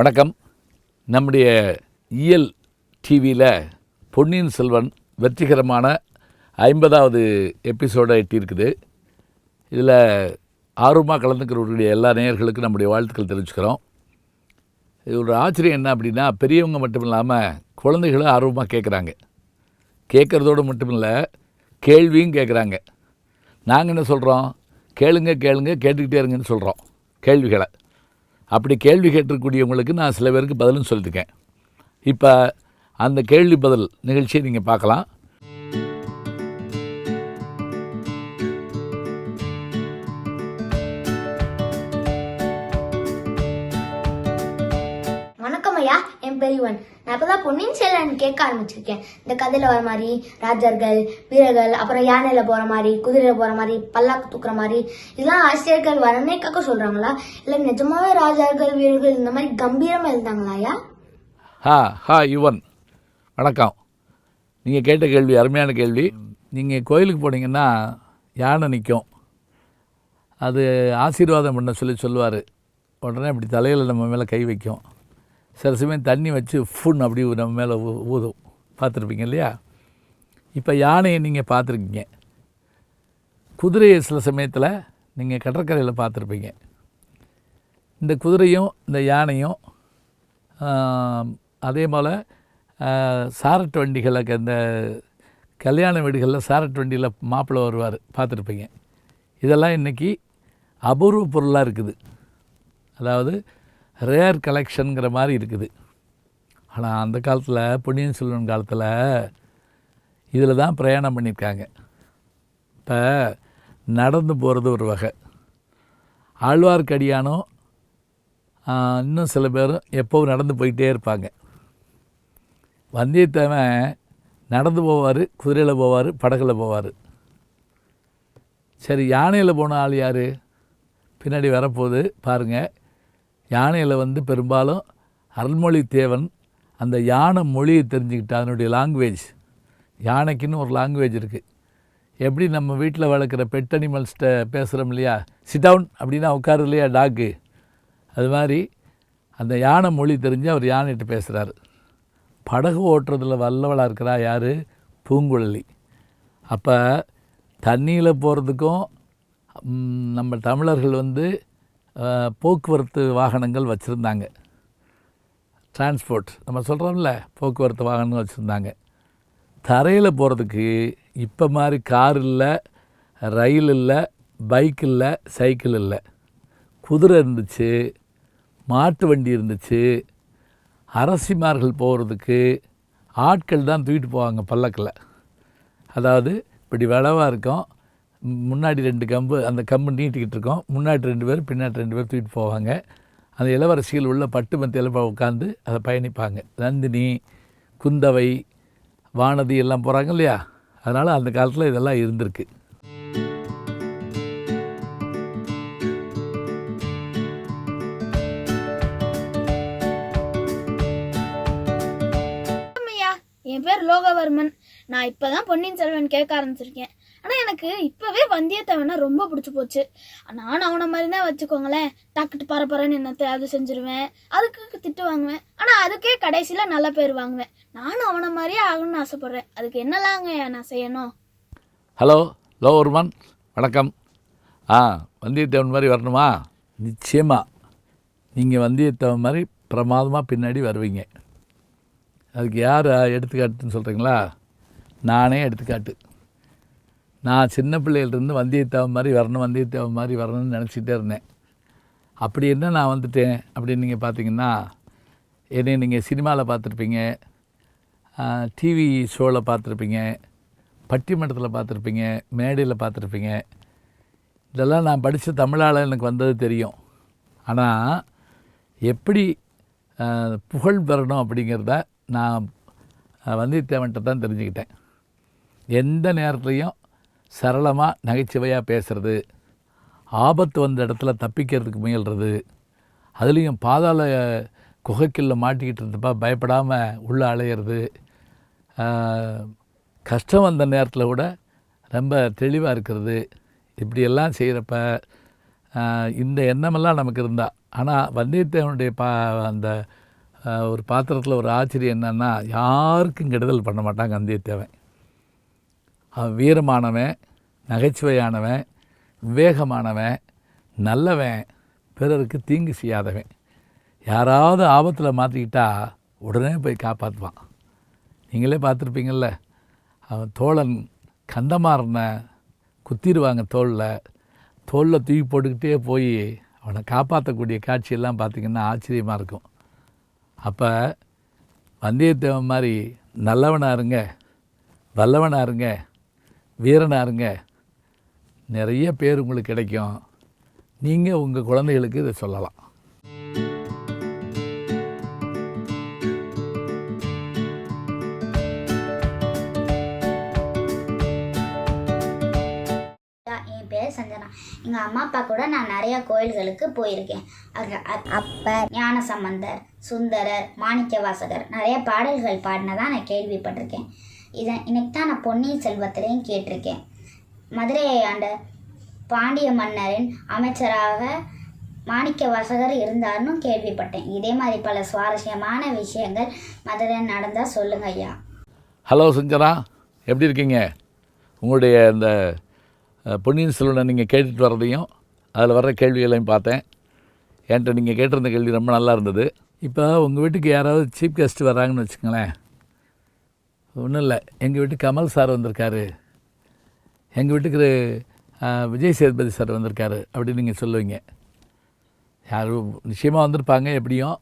வணக்கம். நம்முடைய இயல் டிவியில் பொன்னியின் செல்வன் வெற்றிகரமான ஐம்பதாவது எபிசோடை எட்டியிருக்குது இதில் ஆர்வமாக கலந்துக்கிறவர்களுடைய எல்லா நேயர்களுக்கும் நம்முடைய வாழ்த்துக்கள் தெரிவிச்சுக்கிறோம். இது ஒரு ஆச்சரியம் என்ன அப்படின்னா பெரியவங்க மட்டும் இல்லாமல் குழந்தைகளும் ஆர்வமாக கேட்குறாங்க கேட்குறதோடு மட்டும் இல்லை கேள்வியும் கேட்குறாங்க நாங்கள் என்ன சொல்கிறோம் கேளுங்க கேளுங்க கேட்டுக்கிட்டே இருங்கன்னு சொல்கிறோம் கேள்விகளை. அப்படி கேள்வி கேட்டிருக்கக்கூடியவங்களுக்கு நான் சில பேருக்கு பதிலும் சொல்லியிருக்கேன். இப்போ அந்த கேள்வி பதில் நிகழ்ச்சியை நீங்கள் பார்க்கலாம். வணக்கம் ஐயா என் பெரியவன் நான் இப்பதான் பொன்னியின் செல்வன் கேட்க ஆரம்பிச்சிருக்கேன். இந்த கதையில வர மாதிரி ராஜர்கள் வீரர்கள் அப்புறம் யானையில போற மாதிரி குதிரையில போற மாதிரி பல்லாக்கு தூக்குற மாதிரி இதெல்லாம் ஆசிரியர்கள் வரனேக்காக சொல்றாங்களா? இல்ல நிஜமாவே ராஜர்கள் வீரர்கள் இந்த மாதிரி கம்பீரமா இருந்தாங்களாயா ஹா ஹா யுவன். வணக்கம். நீங்கள் கேட்ட கேள்வி அருமையான கேள்வி. நீங்கள் கோயிலுக்கு போனீங்கன்னா யானை நிற்கும் அது ஆசீர்வாதம் பண்ண சொல்லி சொல்லுவார். உடனே அப்படி தலையில் நம்ம மேலே கை வைக்கும். சில சமயம் தண்ணி வச்சு ஃபுன் அப்படி நம்ம மேலே ஊ ஊதும். பார்த்துருப்பீங்க இல்லையா? இப்போ யானையை நீங்கள் பார்த்துருக்கீங்க. குதிரையை சில சமயத்தில் நீங்கள் கடற்கரையில் பார்த்துருப்பீங்க. இந்த குதிரையும் இந்த யானையும் அதே போல் சாரட் வண்டிகளை இந்த கல்யாண வீடுகளில் சாரட் வண்டியில் மாப்பிள்ளை வருவார் பார்த்துருப்பீங்க. இதெல்லாம் இன்றைக்கி அபூர்வ பொருளாக இருக்குது. அதாவது ரேர் கலெக்ஷனுங்கிற மாதிரி இருக்குது. ஆனால் அந்த காலத்தில் பொன்னியின் செல்வன் காலத்தில் இதில் தான் பிரயாணம் பண்ணியிருக்காங்க இப்போ நடந்து போகிறது ஒரு வகை. ஆழ்வார்க்கடியானோ இன்னும் சில பேரும் எப்போவும் நடந்து போயிட்டே இருப்பாங்க. வந்தியத்தேவன் நடந்து போவார் குதிரையில் போவார் படகுல போவார். சரி யானையில் போன ஆள் யார்? பின்னாடி வரப்போகுது பாருங்கள் யானையில் வந்து பெரும்பாலும் அருள்மொழி தேவன் அந்த யானை மொழியை தெரிஞ்சுக்கிட்டு அதனுடைய லாங்குவேஜ் யானைக்குன்னு ஒரு லாங்குவேஜ் இருக்குது எப்படி நம்ம வீட்டில் வளர்க்குற பெட் அனிமல்ஸ்கிட்ட பேசுகிறோம் இல்லையா? சிட்டவுன் அப்படின்னா உட்காரு இல்லையா டாக்கு அது மாதிரி அந்த யானை மொழி தெரிஞ்சு அவர் யானைகிட்ட பேசுகிறாரு படகு ஓட்டுறதுல வல்லவளாக இருக்கிறா யார்? பூங்குழலி. அப்போ தண்ணியில் போகிறதுக்கும் நம்ம தமிழர்கள் வந்து போக்குவரத்து வாகனங்கள் வச்சுருந்தாங்க. டிரான்ஸ்போர்ட் நம்ம சொல்கிறோம்ல போக்குவரத்து வாகனங்கள் வச்சுருந்தாங்க. தரையில் போகிறதுக்கு இப்போ மாதிரி கார் இல்லை ரயில் இல்லை பைக் இல்லை சைக்கிள் இல்லை. குதிரை இருந்துச்சு மாட்டு வண்டி இருந்துச்சு அரசிமார்கள் போகிறதுக்கு ஆட்கள் தான் தூக்கிட்டு போவாங்க பல்லக்கில். அதாவது இப்படி விளவாக இருக்கும் முன்னாடி ரெண்டு கம்பு அந்த கம்பு நீட்டிக்கிட்டு இருக்கோம். முன்னாடி ரெண்டு பேர் பின்னாடி ரெண்டு பேர் தூக்கிட்டு போவாங்க. அந்த இளவரசிகள் உள்ள பட்டு மத்தியில் உட்காந்து அதை பயணிப்பாங்க. நந்தினி குந்தவை வானதி எல்லாம் போகிறாங்க இல்லையா? அதனால் அந்த காலத்தில் இதெல்லாம் இருந்திருக்கு. என் பேர் லோகவர்மன். நான் இப்போதான் பொன்னியின் செல்வன் கேட்க ஆரம்பிச்சிருக்கேன். ஆனால் எனக்கு இப்போவே வந்தியத்தேவனா ரொம்ப பிடிச்சி போச்சு. நானும் அவனை மாதிரி தான் வச்சுக்கோங்களேன் டக்குட்டு பரபரன்னு என்னத்தை அது செஞ்சிருவேன். அதுக்கு திட்டு வாங்குவேன். ஆனால் அதுக்கே கடைசியில் நல்ல பேர் வாங்குவேன். நானும் அவனை மாதிரியே ஆகணும்னு ஆசைப்பட்றேன். அதுக்கு என்னலாங்க நான் செய்யணும்? ஹலோ லோவர்மன் வணக்கம். ஆ வந்தியத்தேவன் மாதிரி வரணுமா? நிச்சயமாக நீங்கள் வந்தியத்தேவன் மாதிரி பிரமாதமாக பின்னாடி வருவீங்க. அதுக்கு யார் எடுத்துக்காட்டுன்னு சொல்கிறீங்களா நானே எடுத்துக்காட்டு. நான் சின்ன பிள்ளையிலிருந்து வந்தியத்தேவன் மாதிரி வரணும் வந்தியத்தேவன் மாதிரி வரணும்னு நினச்சிட்டே இருந்தேன். அப்படி என்ன நான் வந்துட்டேன் அப்படின்னு நீங்கள் பார்த்தீங்கன்னா என்னை நீங்கள் சினிமாவில் பார்த்துருப்பீங்க டிவி ஷோவில் பார்த்துருப்பீங்க பட்டிமன்றத்தில் பார்த்துருப்பீங்க மேடையில் பார்த்துருப்பீங்க இதெல்லாம் நான் படித்த தமிழால் எனக்கு வந்தது தெரியும். ஆனால் எப்படி புகழ் பெறணும் அப்படிங்கிறத நான் வந்தியத்தேவன்ட்ட வந்தியத்தேவன்கிட்ட தான் தெரிஞ்சுக்கிட்டேன். எந்த நேரத்துலையும் சரளமாக நகைச்சுவையாக பேசுகிறது ஆபத்து வந்த இடத்துல தப்பிக்கிறதுக்கு முயல்றது அதுலேயும் பாதாள குகைக்குள்ள மாட்டிக்கிட்டு இருந்தப்ப பயப்படாமல் உள்ளே அலையிறது கஷ்டம் வந்த நேரத்தில் கூட ரொம்ப தெளிவாக இருக்கிறது. இப்படியெல்லாம் செய்கிறப்ப இந்த எண்ணமெல்லாம் நமக்கு இருந்தால் ஆனால் வந்தியத்தேவனுடைய பா அந்த ஒரு பாத்திரத்தில் ஒரு ஆச்சரியம் என்னென்னா யாருக்கும் கெடுதல் பண்ண மாட்டாங்க வந்தியத்தேவன். அவன் வீரமானவன் நகைச்சுவையானவன் விவேகமானவன் நல்லவன் பிறருக்கு தீங்கு செய்யாதவன். யாராவது ஆபத்தில் மாற்றிக்கிட்டா உடனே போய் காப்பாற்றுவான் நீங்களே பார்த்துருப்பீங்கள்ல அவன் தோழன் கந்தமாறனை குத்திடுவாங்க தோளில். தோளில் தூக்கி போட்டுக்கிட்டே போய் அவனை காப்பாற்றக்கூடிய காட்சியெல்லாம் பார்த்திங்கன்னா ஆச்சரியமாக இருக்கும். அப்போ வந்தியத்தேவன் மாதிரி நல்லவனாக இருங்க வல்லவனாக இருங்க வீரனாக இருங்க. நிறைய பேர் உங்களுக்கு கிடைக்கும். நீங்கள் உங்கள் குழந்தைகளுக்கு இதை சொல்லலாம். என் பேர் சஞ்சனா. எங்கள் அம்மா அப்பா கூட நான் நிறைய கோயில்களுக்கு போயிருக்கேன். அப்பர் ஞான சம்பந்தர் சுந்தரர் மாணிக்கவாசகர் நிறைய பாடல்கள் பாடினதான் நான் கேள்விப்பட்டிருக்கேன். இதை இன்னைக்கு தான் நான் பொன்னியின் செல்வத்திலையும் கேட்டிருக்கேன். மதுரையை ஆண்ட பாண்டிய மன்னரின் அமைச்சராக மாணிக்கவாசகர் இருந்தார்னு கேள்விப்பட்டேன். இதே மாதிரி பல சுவாரஸ்யமான விஷயங்கள் மதுரையில் நடந்தால் சொல்லுங்க ஐயா. ஹலோ சஞ்சனா எப்படி இருக்கீங்க? உங்களுடைய இந்த பொன்னியின் செல்வனை நீங்கள் கேட்டுட்டு வர்றதையும் அதில் வர்ற கேள்விகளையும் பார்த்தேன். என்கிட்ட நீங்கள் கேட்டிருந்த கேள்வி ரொம்ப நல்லா இருந்தது. இப்போ உங்கள் வீட்டுக்கு யாராவது சீஃப் கெஸ்ட் வராங்கன்னு வச்சுக்கோங்களேன். ஒன்றும் இல்லை. எங்கள் வீட்டுக்கு கமல் சார் வந்திருக்காரு. எங்கள் வீட்டுக்கு விஜய் சேதுபதி சார் வந்திருக்காரு. அப்படின்னு நீங்கள் சொல்லுவீங்க. யாரும் நிச்சயமாக வந்திருப்பாங்க எப்படியும்.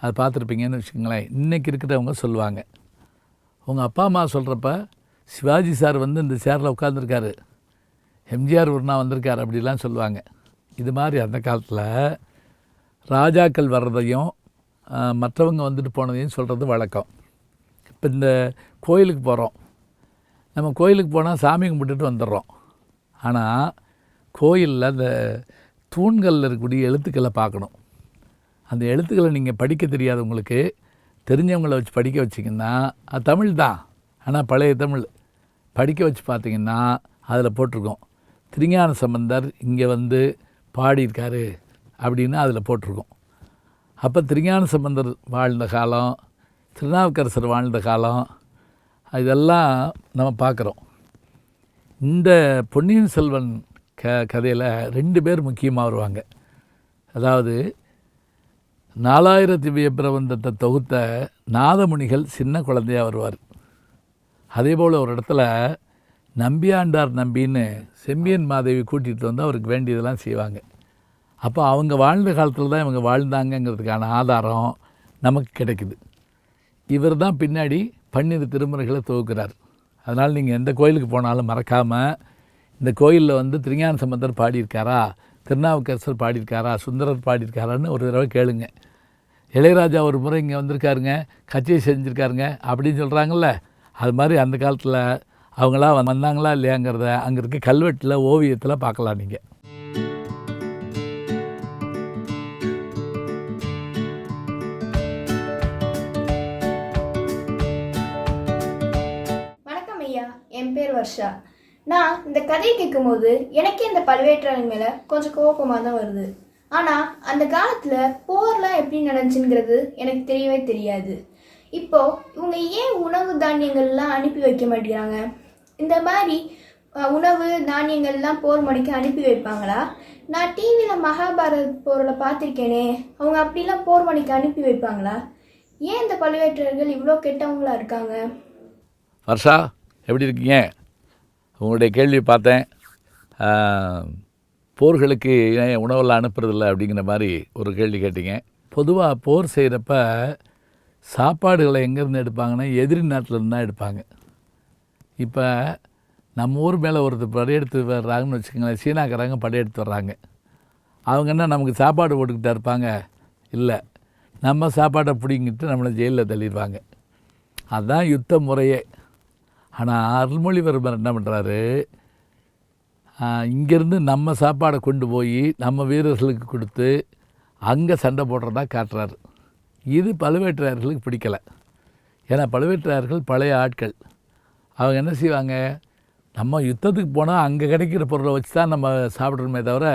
அதை பார்த்துருப்பீங்கன்னு வச்சுக்கோங்களேன். இன்றைக்கி இருக்கிறவங்க சொல்லுவாங்க. உங்கள் அப்பா அம்மா சொல்கிறப்ப சிவாஜி சார் வந்து இந்த சேரில் உட்காந்துருக்காரு எம்ஜிஆர் ஒருனா வந்திருக்கார் வந்திருக்காரு அப்படிலாம் சொல்லுவாங்க. இது மாதிரி அந்த காலத்தில் ராஜாக்கள் வர்றதையும் மற்றவங்க வந்துட்டு போனதையும் சொல்கிறது வழக்கம். இப்போ இந்த கோயிலுக்கு போகிறோம். நம்ம கோயிலுக்கு போனால் சாமி கும்பிட்டுட்டு வந்துடுறோம். ஆனால் கோயிலில் அந்த தூண்களில் இருக்கக்கூடிய எழுத்துக்களை பார்க்கணும். அந்த எழுத்துக்களை நீங்கள் படிக்க தெரியாதவங்களுக்கு தெரிஞ்சவங்கள வச்சு படிக்க வச்சிங்கன்னா அது தமிழ் தான். ஆனால் பழைய தமிழ். படிக்க வச்சு பார்த்தீங்கன்னா அதில் போட்டிருக்கோம். திருஞான சம்பந்தர் இங்கே வந்து பாடியிருக்காரு அப்படின்னு அதில் போட்டிருக்கோம். அப்போ திருஞான சம்பந்தர் வாழ்ந்த காலம் திருநாவுக்கரசர் வாழ்ந்த காலம் இதெல்லாம் நம்ம பார்க்குறோம். இந்த பொன்னியின் செல்வன் க கதையில் ரெண்டு பேர் முக்கியமாக வருவாங்க. அதாவது நாலாயிரத்தி பிரபந்தத்தை தொகுத்த நாதமுனிகள் சின்ன குழந்தையாக வருவார். அதே போல் ஒரு இடத்துல நம்பியாண்டார் நம்பின்னு செம்பியன் மாதேவி கூட்டிகிட்டு வந்து அவருக்கு வேண்டியதெல்லாம் செய்வாங்க. அப்போ அவங்க வாழ்ந்த காலத்தில் தான் இவங்க வாழ்ந்தாங்கங்கிறதுக்கான ஆதாரம் நமக்கு கிடைக்குது. இவர் தான் பின்னாடி பன்னிரு திருமுறைகளை தொகுக்கிறார் அதனால் நீங்கள் எந்த கோயிலுக்கு போனாலும் மறக்காமல் இந்த கோயிலில் வந்து திருஞான சம்பந்தர் பாடியிருக்காரா திருநாவுக்கரசர் பாடியிருக்காரா சுந்தரர் பாடியிருக்காரான்னு ஒரு தடவை கேளுங்க. இளையராஜா ஒரு முறை இங்கே வந்திருக்காருங்க கட்சியை செஞ்சுருக்காருங்க அப்படின்னு சொல்கிறாங்கல்ல அது மாதிரி அந்த காலத்தில் அவங்களாம் வந்தாங்களா இல்லையாங்கிறத அங்கே இருக்க கல்வெட்டில் ஓவியத்தில் பார்க்கலாம் நீங்கள் நான் இந்த கதையை கேட்கும்போது எனக்கே இந்த பழுவேற்றாளன் மேலே கொஞ்சம் கோபமாக தான் வருது. ஆனால் அந்த காலத்தில் போர்லாம் எப்படி நடந்துச்சுங்கிறது எனக்கு தெரியவே தெரியாது. இப்போ இவங்க ஏன் உணவு தானியங்கள்லாம் அனுப்பி வைக்க மாட்டேங்கிறாங்க? இந்த மாதிரி உணவு தானியங்கள்லாம் போர் மணிக்கு அனுப்பி வைப்பாங்களா? நான் டிவியில் மகாபாரத் போரில் பார்த்துருக்கேனே அவங்க அப்படிலாம் போர் மணிக்கு அனுப்பி வைப்பாங்களா? ஏன் இந்த பழுவேற்றர்கள் இவ்வளோ கெட்டவங்களா இருக்காங்க? வர்ஷா எப்படி இருக்கீங்க? உங்களுடைய கேள்வி பார்த்தேன். போர்களுக்கு ஏன் உணவெல்லாம் அனுப்புறதில்ல அப்படிங்கிற மாதிரி ஒரு கேள்வி கேட்டீங்க. பொதுவாக போர் செய்கிறப்ப சாப்பாடுகளை எங்கேருந்து எடுப்பாங்கன்னா எதிரி நாட்டிலேருந்து தான் எடுப்பாங்க. இப்போ நம்ம ஊர் மேலே ஒருத்தர் படையெடுத்து வர்றாங்கன்னு வச்சுக்கோங்களேன் சீனாக்காரங்க படையெடுத்து வர்றாங்க. அவங்க என்ன நமக்கு சாப்பாடு போட்டுக்கிட்டா இருப்பாங்க? இல்லை. நம்ம சாப்பாடை பிடிங்கிட்டு நம்மளை ஜெயிலில் தள்ளிடுவாங்க. அதுதான் யுத்த முறையே. ஆனால் அருள்மொழிவர்மர் என்ன பண்ணுறாரு இங்கேருந்து நம்ம சாப்பாடை கொண்டு போய் நம்ம வீரர்களுக்கு கொடுத்து அங்கே சண்டை போடுறதா காட்டுறாரு. இது பழுவேற்றையர்களுக்கு பிடிக்கலை. ஏன்னா பழுவேற்றையர்கள் பழைய ஆட்கள். அவங்க என்ன செய்வாங்க? நம்ம யுத்தத்துக்கு போனால் அங்கே கிடைக்கிற பொருளை வச்சு தான் நம்ம சாப்பிட்றோமே தவிர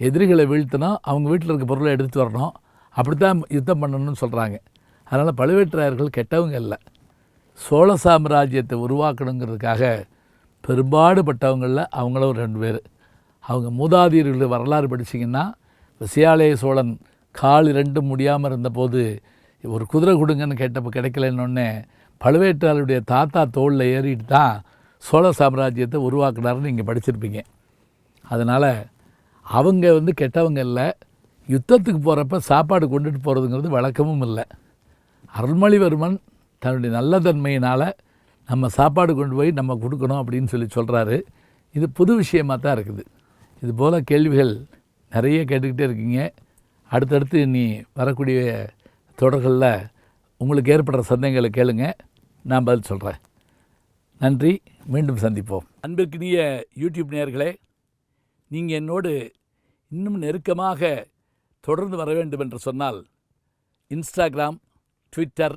எதிரிகளை வீழ்த்தணும் அவங்க வீட்டில் இருக்க பொருளை எடுத்து வரணும். அப்படித்தான் யுத்தம் பண்ணணும்னு சொல்கிறாங்க அதனால் பழுவேற்றையர்கள் கெட்டவங்க இல்லை. சோழ சாம்ராஜ்யத்தை உருவாக்கணுங்கிறதுக்காக பெரும்பாடுபட்டவங்களில் அவங்களும் ஒரு ரெண்டு பேர். அவங்க மூதாதியர்கள் வரலாறு படிச்சிங்கன்னா விசயாலய சோழன் கால் இரண்டும் முடியாமல் இருந்தபோது ஒரு குதிரை கொடுங்கன்னு கேட்டப்போ கிடைக்கலன்னொடனே பழுவேட்டாளருடைய தாத்தா தோளில் ஏறிட்டு தான் சோழ சாம்ராஜ்யத்தை உருவாக்குனாருன்னு நீங்கள் படிச்சிருப்பீங்க. அதனால் அவங்க வந்து கெட்டவங்க இல்லை. யுத்தத்துக்கு போகிறப்ப சாப்பாடு கொண்டுட்டு போகிறதுங்கிறது வழக்கமும் இல்லை. அருள்மொழிவர்மன் தன்னுடைய நல்ல தன்மையினால் நம்ம சாப்பாடு கொண்டு போய் நம்ம கொடுக்கணும் அப்படின்னு சொல்லி சொல்கிறாரு இது புது விஷயமாக தான் இருக்குது. இது போல் கேள்விகள் நிறைய கேட்டுக்கிட்டே இருக்கீங்க. அடுத்தடுத்து நீ வரக்கூடிய தொடர்களில் உங்களுக்கு ஏற்படுற சந்தேகங்களை கேளுங்க. நான் பதில் சொல்கிறேன் நன்றி. மீண்டும் சந்திப்போம். அன்பிற்கினிய யூடியூப் நேயர்களே நீங்கள் என்னோடு இன்னும் நெருக்கமாக தொடர்ந்து வர வேண்டும் என்று சொன்னால் இன்ஸ்டாகிராம் ட்விட்டர்